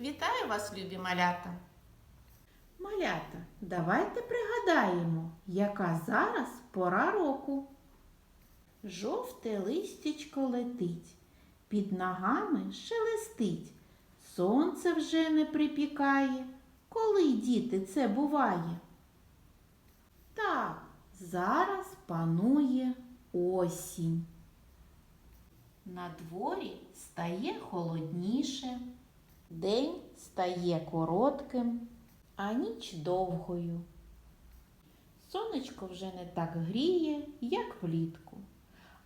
Вітаю вас, любі малята! Малята, давайте пригадаємо, яка зараз пора року. Жовте листячко летить, під ногами шелестить. Сонце вже не припікає. Коли, діти, це буває? Так, зараз панує осінь. На дворі стає холодніше, день стає коротким, а ніч довгою. Сонечко вже не так гріє, як влітку.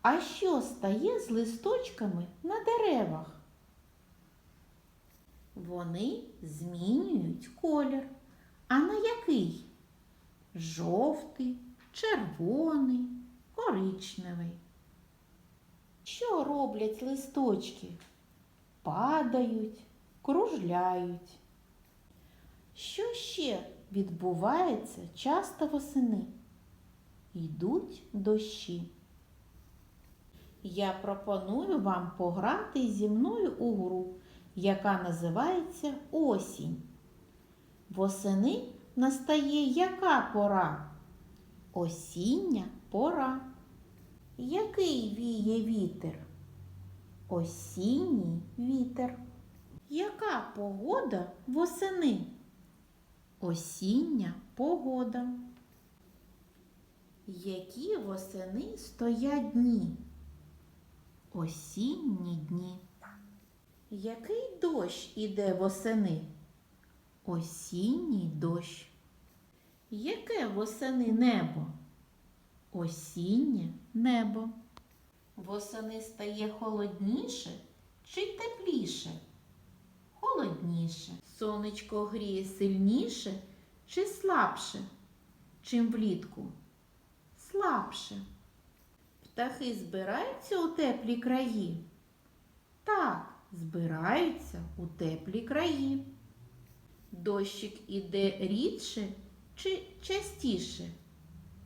А що стає з листочками на деревах? Вони змінюють колір. А на який? Жовтий, червоний, коричневий. Що роблять листочки? Падають, кружляють. Що ще відбувається часто восени? Йдуть дощі. Я пропоную вам пограти зі мною у гру, яка називається осінь. Восени настає яка пора? Осіння пора. Який віє вітер? Осінній вітер. Яка погода восени? Осіння погода. Які восени стоять дні? Осінні дні. Який дощ іде восени? Осінній дощ. Яке восени небо? Осіннє небо. Восени стає холодніше чи тепліше? Сонечко гріє сильніше чи слабше, чим влітку? Слабше. Птахи збираються у теплі краї? Так, збираються у теплі краї. Дощик іде рідше чи частіше?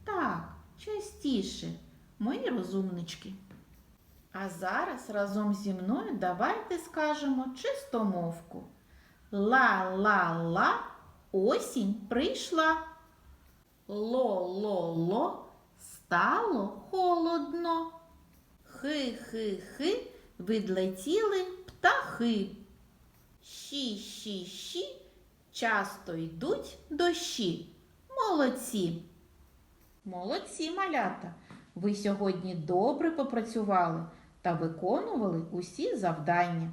Так, частіше, мої розумнички. А зараз разом зі мною давайте скажемо чистомовку. Ла-ла-ла, осінь прийшла. Ло-ло-ло, стало холодно. Хи-хи-хи, відлетіли птахи. Щі-щі-щі, часто йдуть дощі. Молодці. Молодці, малята. Ви сьогодні добре попрацювали та виконували усі завдання.